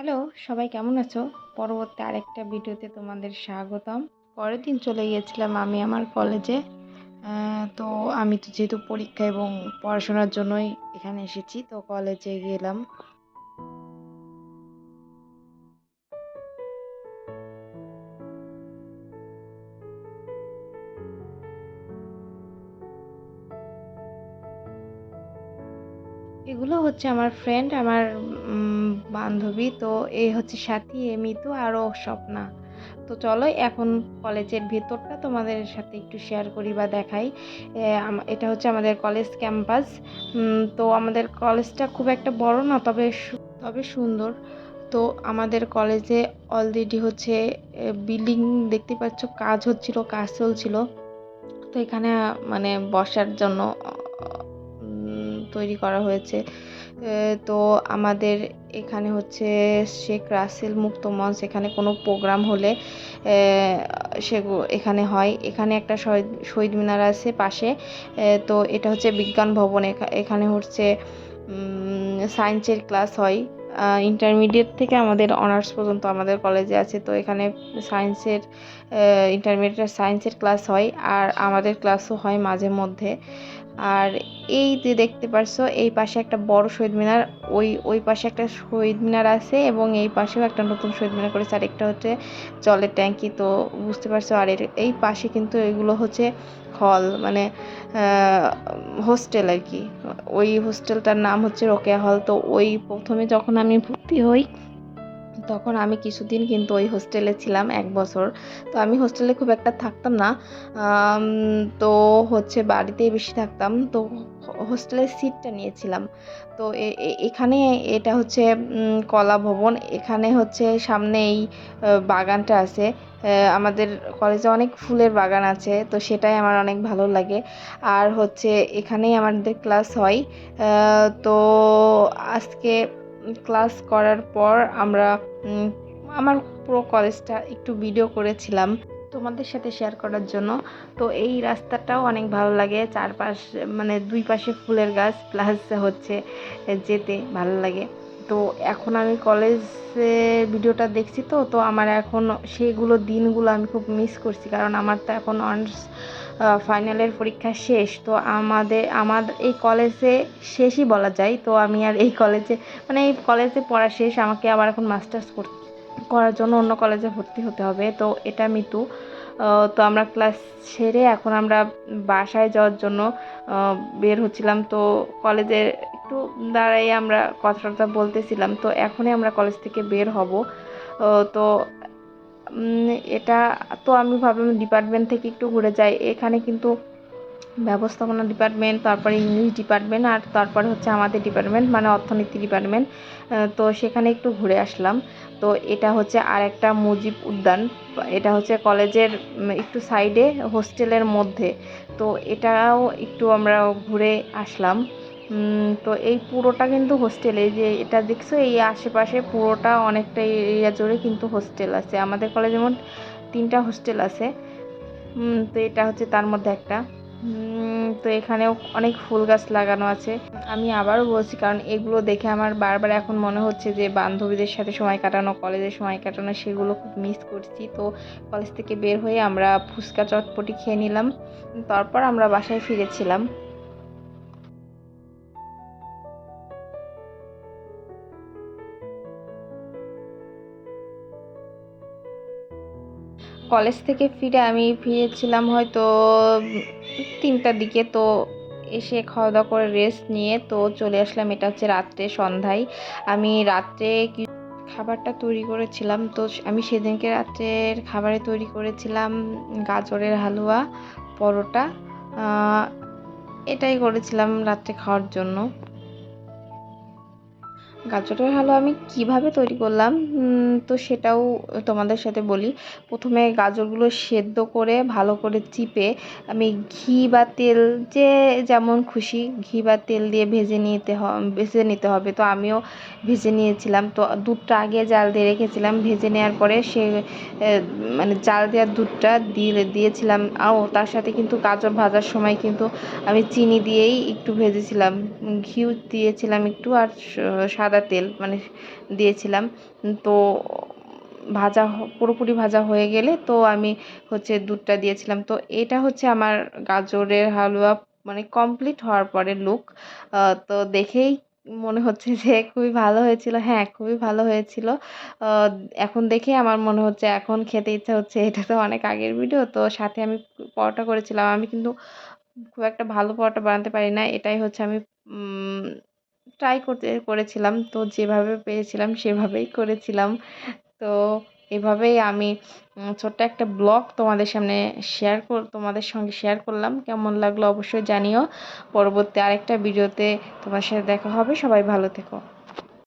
Hello, সবাই কেমন আছো? পরবর্তী আরেকটা ভিডিওতে তোমাদের স্বাগতম। পরের দিন চলে গিয়েছিলাম আমি আমার কলেজে তো আমি তো যেহেতু পরীক্ষা এবং পড়াশোনার জন্যই এখানে এসেছি, তো কলেজে গেলাম। এগুলো হচ্ছে আমার ফ্রেন্ড আমার বান্ধবী। তো এ হচ্ছে সাথী, এ মিতু, আরও স্বপ্না। তো চলো এখন কলেজের ভেতরটা তোমাদের সাথে একটু শেয়ার করি বা দেখাই। এটা হচ্ছে আমাদের কলেজ ক্যাম্পাস তো আমাদের কলেজটা খুব একটা বড় না, তবে তবে সুন্দর। তো আমাদের কলেজে অলরেডি হচ্ছে বিল্ডিং দেখতে পাচ্ছ, কাজ হচ্ছিল, কাজ চলছিল। তো এখানে মানে বসার জন্য তৈরি করা হয়েছে। তো আমাদের এখানে হচ্ছে শেখ রাসেল মুক্ত মঞ্চ, এখানে কোনো প্রোগ্রাম হলে সে এখানে হয়। এখানে একটা শহীদ শহীদ মিনার আছে পাশে। তো এটা হচ্ছে বিজ্ঞান ভবন। এখা- এখানে হচ্ছে সায়েন্সের ক্লাস হয়। ইন্টারমিডিয়েট থেকে আমাদের অনার্স পর্যন্ত আমাদের কলেজে আছে। তো এখানে সায়েন্সের ইন্টারমিডিয়েট সায়েন্সের ক্লাস হয়। আর আমাদের ক্লাসও হয় মাঝে মধ্যে। আর এই যে দেখতে পারছ, এই পাশে একটা বড় শহীদ মিনার, ওই ওই পাশে একটা শহীদ মিনার আছে এবং এই পাশেও একটা নতুন শহীদ মিনার করেছে, আর একটা হচ্ছে জলের ট্যাঙ্কি, তো বুঝতে পারছ, আর এর, এই পাশে কিন্তু এগুলো হচ্ছে হল মানে হোস্টেল আর কি। ওই হোস্টেলটার নাম হচ্ছে রোকেয়া হল, তো ওই প্রথমে যখন আমি ভর্তি হই তখন আমি কিছুদিন কিন্তু ওই হোস্টেলে ছিলাম, এক বছর। তো আমি হোস্টেলে খুব একটা থাকতাম না। তো হচ্ছে বাড়িতেই বেশি থাকতাম। তো হোস্টেলের সিটটা নিয়েছিলাম। তো এখানে এটা হচ্ছে কলা ভবন। এখানে হচ্ছে সামনে এই বাগানটা আছে। আমাদের কলেজে অনেক ফুলের বাগান আছে, তো সেটাই আমার অনেক ভালো লাগে। আর হচ্ছে এখানেই আমাদের ক্লাস হয়। তো আজকে ক্লাস করার পর আমরা আমার পুরো কলেজটা একটু ভিডিও করেছিলাম তোমাদের সাথে শেয়ার করার জন্য। তো এই রাস্তাটাও অনেক ভালো লাগে। চারপাশ মানে দুই পাশে ফুলের গাছ প্লাস হচ্ছে, যেতে ভালো লাগে। তো এখন আমি কলেজে ভিডিওটা দেখছি তো তো আমার এখন সেগুলো দিনগুলো আমি খুব মিস করছি। কারণ আমার তো এখন অনার্স ফাইনালের পরীক্ষা শেষ। তো আমাদের আমাদের এই কলেজে শেষই বলা যায়। তো আমি আর এই কলেজে মানে এই কলেজে পড়া শেষ, আমাকে আবার এখন মাস্টার্স করার জন্য অন্য কলেজে ভর্তি হতে হবে। তো এটা মিতু। তো আমরা ক্লাস ছেড়ে এখন আমরা বাসায় যাওয়ার জন্য বের হচ্ছিলাম। তো কলেজের একটু দাঁড়াই আমরা কথাবার্তা বলতেছিলাম। তো এখনই আমরা কলেজ থেকে বের হব। তো এটা তো আমি ভাবলাম ডিপার্টমেন্ট থেকে একটু ঘুরে যাই। এখানে কিন্তু ব্যবস্থাপনা ডিপার্টমেন্ট তারপরে ইংলিশ ডিপার্টমেন্ট আর তারপরে হচ্ছে আমাদের ডিপার্টমেন্ট মানে অর্থনীতি ডিপার্টমেন্ট তো সেখানে একটু ঘুরে আসলাম। তো এটা হচ্ছে আর একটা মুজিব উদ্যান। এটা হচ্ছে কলেজের একটু সাইডে হোস্টেলের মধ্যে। তো এটাও একটু আমরা ঘুরে আসলাম। তো এই পুরোটা কিন্তু হোস্টেল যে এটা দেখছ, এই আশেপাশে পুরোটা অনেকটা এরিয়া জুড়ে কিন্তু হোস্টেল আছে। আমাদের কলেজে মোট তিনটা হোস্টেল আছে। তো এটা হচ্ছে তার মধ্যে একটা। তো এখানেও অনেক ফুল গাছ লাগানো আছে। আমি আবারও বলছি, কারণ এগুলো দেখে আমার বারবার এখন মনে হচ্ছে যে বান্ধবীদের সাথে সময় কাটানো কলেজে সময় কাটানো, সেগুলো খুব মিস করছি। তো কলেজ থেকে বের হয়ে আমরা ফুচকা চটপটি খেয়ে নিলাম। তারপর আমরা বাসায় ফিরেছিলাম। কলেজ থেকে ফিরে আমি ফিরেছিলাম হয়তো তিনটার দিকে, তো এসে খাওয়া দাওয়া করে রেস্ট নিয়ে তো চলে আসলাম। এটা হচ্ছে রাত্রে সন্ধ্যায়। আমি রাত্রে খাবারটা তৈরি করেছিলাম, তো আমি সেদিনকে রাত্রের খাবারে তৈরি করেছিলাম গাজরের হালুয়া, পরোটা এটাই করেছিলাম রাত্রে খাওয়ার জন্য। গাজরের হালুয়া আমি কীভাবে তৈরি করলাম? তো সেটাও তোমাদের সাথে বলি। প্রথমে গাজরগুলো সেদ্ধ করে, ভালো করে চিপে আমি ঘি বা তেল যে যেমন খুশি ঘি বা তেল দিয়ে ভেজে নিতে ভেজে নিতে হবে। তো আমিও ভেজে নিয়েছিলাম। তো দুধটা আগে জাল দিয়ে রেখেছিলাম। ভেজে নেওয়ার পরে সে মানে জাল দেওয়ার দুধটা দিয়ে, দিয়েছিলাম। আর তার সাথে কিন্তু গাজর ভাজার সময় কিন্তু আমি চিনি দিয়েই একটু ভেজেছিলাম। ঘিউ দিয়েছিলাম একটু আর সাদা সাদা তেল মানে দিয়েছিলাম। তো ভাজা পুরোপুরি ভাজা হয়ে গেলে তো আমি হচ্ছে দুধটা দিয়েছিলাম। তো এটা হচ্ছে আমার গাজরের হালুয়া মানে কমপ্লিট হওয়ার পরে লুক তো দেখেই মনে হচ্ছে যে খুবই ভালো হয়েছিল। হ্যাঁ খুবই ভালো হয়েছিল। এখন দেখে আমার মনে হচ্ছে এখন খেতে ইচ্ছা হচ্ছে। এটা তো অনেক আগের ভিডিও তো সাথে আমি পরোটা করেছিলাম। আমি কিন্তু খুব একটা ভালো পরোটা বানাতে পারি না। এটাই হচ্ছে আমি ট্রাই করতে, করেছিলাম। তো যেভাবে পেয়েছিলাম সেভাবেই করেছিলাম। তো এভাবেই আমি ছোট্ট একটা ব্লগ তোমাদের সামনে শেয়ার কর, তোমাদের সঙ্গে শেয়ার করলাম। কেমন লাগল অবশ্যই জানিও। পরবর্তী আরেকটা ভিডিওতে তোমার সাথে দেখা হবে। সবাই ভালো থেকো।